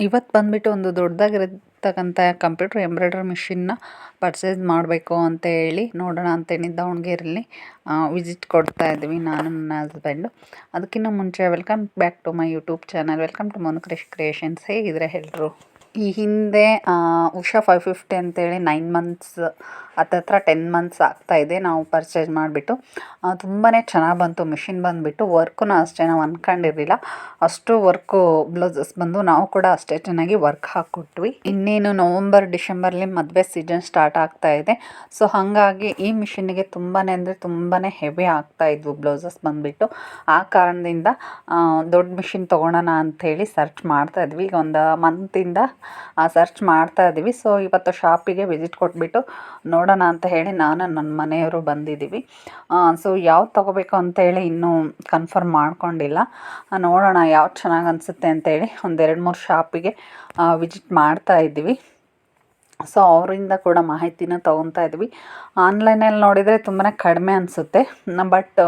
ಇವತ್ತು ಬಂದುಬಿಟ್ಟು ಒಂದು ದೊಡ್ಡದಾಗಿರತಕ್ಕಂಥ ಕಂಪ್ಯೂಟರ್ ಎಂಬ್ರಾಯ್ಡ್ರಿ ಮಿಷಿನ್ನ ಪರ್ಚೇಸ್ ಮಾಡಬೇಕು ಅಂತ ಹೇಳಿ ನೋಡೋಣ ಅಂತೇಳಿ ದಾವಣಗೆರೆಯಲ್ಲಿ ವಿಸಿಟ್ ಕೊಡ್ತಾ ಇದ್ದೀವಿ ನಾನು, ನನ್ನ ಹಸ್ಬೆಂಡು ಅದಕ್ಕಿಂತ ಮುಂಚೆ welcome back to my YouTube channel welcome to Monu Krish creations ಹೇಗಿದ್ರೆ ಎಲ್ಲರೂ ಈ ಹಿಂದೆ ಉಷಾ ಫೈವ್ ಫಿಫ್ಟಿ ಅಂತೇಳಿ ನೈನ್ ಮಂತ್ಸ್ ಹತ್ತತ್ರ ಟೆನ್ ಮಂತ್ಸ್ ಆಗ್ತಾ ಇದೆ, ನಾವು ಪರ್ಚೇಸ್ ಮಾಡಿಬಿಟ್ಟು. ತುಂಬಾ ಚೆನ್ನಾಗಿ ಬಂತು ಮಿಷಿನ್ ಬಂದುಬಿಟ್ಟು ವರ್ಕೂ ಅಷ್ಟೇ, ನಾವು ಅಂದ್ಕೊಂಡಿರಲಿಲ್ಲ ಅಷ್ಟು ವರ್ಕು ಬ್ಲೌಸಸ್ ಬಂದು ನಾವು ಕೂಡ ಅಷ್ಟೇ ಚೆನ್ನಾಗಿ ವರ್ಕ್ ಹಾಕ್ಕೊಟ್ವಿ. ಇನ್ನೇನು ನವಂಬರ್ ಡಿಸೆಂಬರ್ಲಿ ಮದುವೆ ಸೀಸನ್ ಸ್ಟಾರ್ಟ್ ಆಗ್ತಾ ಇದೆ. ಸೊ ಹಾಗಾಗಿ ಈ ಮಿಷಿನ್ಗೆ ತುಂಬಾ ಅಂದರೆ ತುಂಬಾ ಹೆವಿ ಆಗ್ತಾ ಇದ್ವು ಬ್ಲೌಸಸ್ ಬಂದುಬಿಟ್ಟು. ಆ ಕಾರಣದಿಂದ ದೊಡ್ಡ ಮಿಷಿನ್ ತೊಗೊಳೋಣ ಅಂಥೇಳಿ ಸರ್ಚ್ ಮಾಡ್ತಾ ಇದ್ವಿ. ಈಗ ಒಂದು ಮಂತಿಂದ ಸರ್ಚ್ ಮಾಡ್ತಾ ಇದ್ದೀವಿ ಸೊ ಇವತ್ತು ಶಾಪಿಗೆ ವಿಸಿಟ್ ಕೊಟ್ಬಿಟ್ಟು ನೋಡೋಣ ಅಂತ ಹೇಳಿ ನಾನು ನನ್ನ ಮನೆಯವರು ಬಂದಿದ್ದೀವಿ ಸೊ ಯಾವ್ದು ತೊಗೋಬೇಕು ಅಂತೇಳಿ ಇನ್ನೂ ಕನ್ಫರ್ಮ್ ಮಾಡ್ಕೊಂಡಿಲ್ಲ. ನೋಡೋಣ ಯಾವ್ದು ಚೆನ್ನಾಗಿ ಅನಿಸುತ್ತೆ ಅಂತೇಳಿ ಒಂದೆರಡು ಮೂರು ಶಾಪಿಗೆ ವಿಸಿಟ್ ಮಾಡ್ತಾ ಇದ್ದೀವಿ ಸೊ ಅವರಿಂದ ಕೂಡ ಮಾಹಿತಿನ ತೊಗೊತಾ ಇದ್ವಿ. ಆನ್ಲೈನಲ್ಲಿ ನೋಡಿದರೆ ತುಂಬಾ ಕಡಿಮೆ ಅನಿಸುತ್ತೆ. ಬಟ್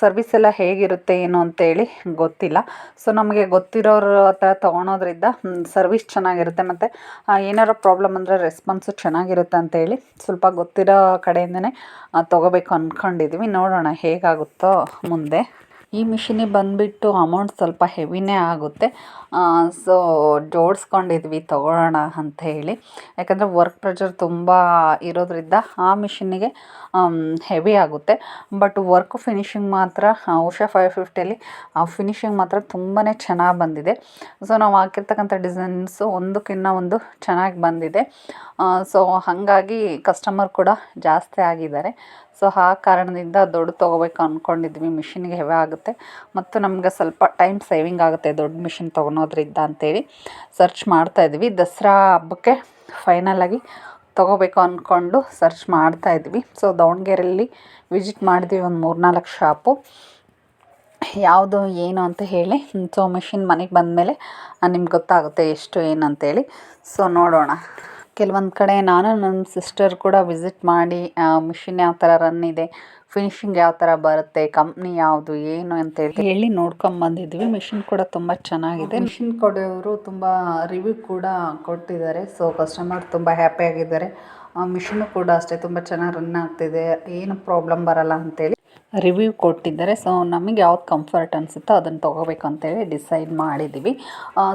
ಸರ್ವಿಸ್ ಎಲ್ಲ ಹೇಗಿರುತ್ತೆ, ಏನು ಅಂತೇಳಿ ಗೊತ್ತಿಲ್ಲ. ಸೊ ನಮಗೆ ಗೊತ್ತಿರೋರ ಹತ್ರ ತೊಗೊಳೋದ್ರಿಂದ ಸರ್ವಿಸ್ ಚೆನ್ನಾಗಿರುತ್ತೆ ಮತ್ತು ಏನಾರು ಪ್ರಾಬ್ಲಮ್ ಅಂದರೆ ರೆಸ್ಪಾನ್ಸು ಚೆನ್ನಾಗಿರುತ್ತೆ ಅಂತೇಳಿ ಸ್ವಲ್ಪ ಗೊತ್ತಿರೋ ಕಡೆಯಿಂದನೇ ತೊಗೋಬೇಕು ಅಂದ್ಕೊಂಡಿದ್ವಿ ನೋಡೋಣ ಹೇಗಾಗುತ್ತೋ ಮುಂದೆ. ಈ ಮಿಷಿನಿಗೆ ಬಂದುಬಿಟ್ಟು ಅಮೌಂಟ್ ಸ್ವಲ್ಪ ಹೆವಿನೇ ಆಗುತ್ತೆ. ಸೊ ಜೋಡಿಸ್ಕೊಂಡಿದ್ವಿ, ತೊಗೊಳ್ಳೋಣ ಅಂತ ಹೇಳಿ. ಯಾಕಂದರೆ ವರ್ಕ್ ಪ್ರೆಷರ್ ತುಂಬ ಇರೋದ್ರಿಂದ ಆ ಮಿಷಿನಿಗೆ ಹೆವಿ ಆಗುತ್ತೆ. ಬಟ್ ವರ್ಕ್ ಫಿನಿಶಿಂಗ್ ಮಾತ್ರ ಉಷಾ ಫೈವ್ ಫಿಫ್ಟಿಯಲ್ಲಿ ಆ ಫಿನಿಶಿಂಗ್ ಮಾತ್ರ ತುಂಬಾ ಚೆನ್ನಾಗಿ ಬಂದಿದೆ. ಸೊ ನಾವು ಹಾಕಿರ್ತಕ್ಕಂಥ ಡಿಸೈನ್ಸು ಒಂದಕ್ಕಿಂತ ಒಂದು ಚೆನ್ನಾಗಿ ಬಂದಿದೆ. ಸೊ ಹಾಗಾಗಿ ಕಸ್ಟಮರ್ ಕೂಡ ಜಾಸ್ತಿ ಆಗಿದ್ದಾರೆ. ಸೊ ಆ ಕಾರಣದಿಂದ ದೊಡ್ಡ ತೊಗೋಬೇಕು ಅಂದ್ಕೊಂಡಿದ್ವಿ ಮಿಷಿನ್ಗೆ ಹೆವಿ ಆಗುತ್ತೆ ಮತ್ತು ನಮ್ಗೆ ಸ್ವಲ್ಪ ಟೈಮ್ ಸೇವಿಂಗ್ ಆಗುತ್ತೆ ದೊಡ್ಡ ಮಿಷಿನ್ ತೊಗೊಳೋದ್ರಿಂದ ಅಂತೇಳಿ ಸರ್ಚ್ ಮಾಡ್ತಾಯಿದ್ವಿ ದಸರಾ ಹಬ್ಬಕ್ಕೆ ಫೈನಲಾಗಿ ತೊಗೋಬೇಕು ಅಂದ್ಕೊಂಡು ಸರ್ಚ್ ಮಾಡ್ತಾಯಿದ್ವಿ ಸೊ ದಾವಣಗೆರೆಯಲ್ಲಿ ವಿಸಿಟ್ ಮಾಡಿದ್ವಿ ಒಂದು ಮೂರು ನಾಲ್ಕು ಶಾಪು. ಯಾವುದು ಏನು ಅಂತ ಹೇಳಿ. ಸೊ ಮಿಷಿನ್ ಮನೆಗೆ ಬಂದಮೇಲೆ ನಿಮ್ಗೆ ಗೊತ್ತಾಗುತ್ತೆ ಎಷ್ಟು, ಏನು ಅಂತೇಳಿ. ಸೊ ನೋಡೋಣ. ಕೆಲವೊಂದು ಕಡೆ ನಾನು ನನ್ನ ಸಿಸ್ಟರ್ ಕೂಡ ವಿಸಿಟ್ ಮಾಡಿ ಮಿಷಿನ್ ಯಾವ ಥರ ರನ್ ಇದೆ ಫಿನಿಶಿಂಗ್ ಯಾವ ಥರ ಬರುತ್ತೆ ಕಂಪ್ನಿ ಯಾವುದು, ಏನು ಅಂತ ಹೇಳಿ ನೋಡ್ಕೊಂಬಂದಿದ್ವಿ ಮಿಷಿನ್ ಕೂಡ ತುಂಬ ಚೆನ್ನಾಗಿದೆ. ಮಿಷಿನ್ ಕೊಡೋರು ತುಂಬ ರಿವ್ಯೂ ಕೂಡ ಕೊಟ್ಟಿದ್ದಾರೆ. ಸೊ ಕಸ್ಟಮರ್ ತುಂಬ ಹ್ಯಾಪಿಯಾಗಿದ್ದಾರೆ ಮಿಷಿನು ಕೂಡ ಅಷ್ಟೇ ತುಂಬ ಚೆನ್ನಾಗಿ ರನ್ ಆಗ್ತಿದೆ. ಏನು ಪ್ರಾಬ್ಲಮ್ ಬರಲ್ಲ ಅಂತೇಳಿ ರಿವ್ಯೂ ಕೊಟ್ಟಿದ್ದಾರೆ. ಸೊ ನಮಗೆ ಯಾವ್ದು ಕಂಫರ್ಟ್ ಅನಿಸುತ್ತೋ ಅದನ್ನು ತೊಗೋಬೇಕು ಅಂತೇಳಿ ಡಿಸೈಡ್ ಮಾಡಿದ್ದೀವಿ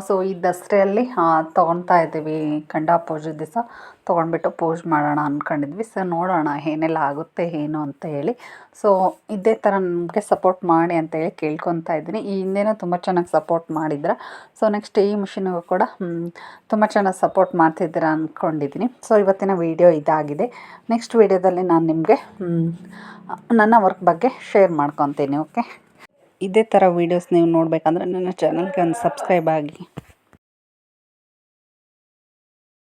ಸೊ ಈ ದಸರೆಯಲ್ಲಿ ತೊಗೊತಾ ಇದ್ದೀವಿ. ಕಂಡ ಪೂಜೆ ದಿವಸ ತೊಗೊಂಡ್ಬಿಟ್ಟು ಪೂಜೆ ಮಾಡೋಣ ಅಂದ್ಕೊಂಡಿದ್ವಿ ಸೊ ನೋಡೋಣ ಏನೆಲ್ಲ ಆಗುತ್ತೆ, ಏನು ಅಂತ ಹೇಳಿ. ಸೊ ಇದೇ ಥರ ನಮಗೆ ಸಪೋರ್ಟ್ ಮಾಡಿ ಅಂತೇಳಿ ಕೇಳ್ಕೊತಾ ಇದ್ದೀನಿ. ಈ ಹಿಂದೆನೂ ತುಂಬ ಚೆನ್ನಾಗಿ ಸಪೋರ್ಟ್ ಮಾಡಿದ್ರೆ. ಸೊ ನೆಕ್ಸ್ಟ್ ಈ ಮಿಷಿನಿಗೂ ಕೂಡ ತುಂಬ ಚೆನ್ನಾಗಿ ಸಪೋರ್ಟ್ ಮಾಡ್ತಿದ್ದೀರ ಅಂದ್ಕೊಂಡಿದ್ದೀನಿ ಸೊ ಇವತ್ತಿನ ವೀಡಿಯೋ ಇದಾಗಿದೆ. ನೆಕ್ಸ್ಟ್ ವೀಡಿಯೋದಲ್ಲಿ ನಾನು ನಿಮಗೆ ನನ್ನ ವರ್ಕ್ ಬಗ್ಗೆ ಶೇರ್ ಮಾಡ್ಕೊತೀನಿ ಓಕೆ ಇದೇ ಥರ ವೀಡಿಯೋಸ್ ನೀವು ನೋಡಬೇಕಂದ್ರೆ ನನ್ನ ಚಾನಲ್ಗೆ ಒಂದು ಸಬ್ಸ್ಕ್ರೈಬ್ ಆಗಿ.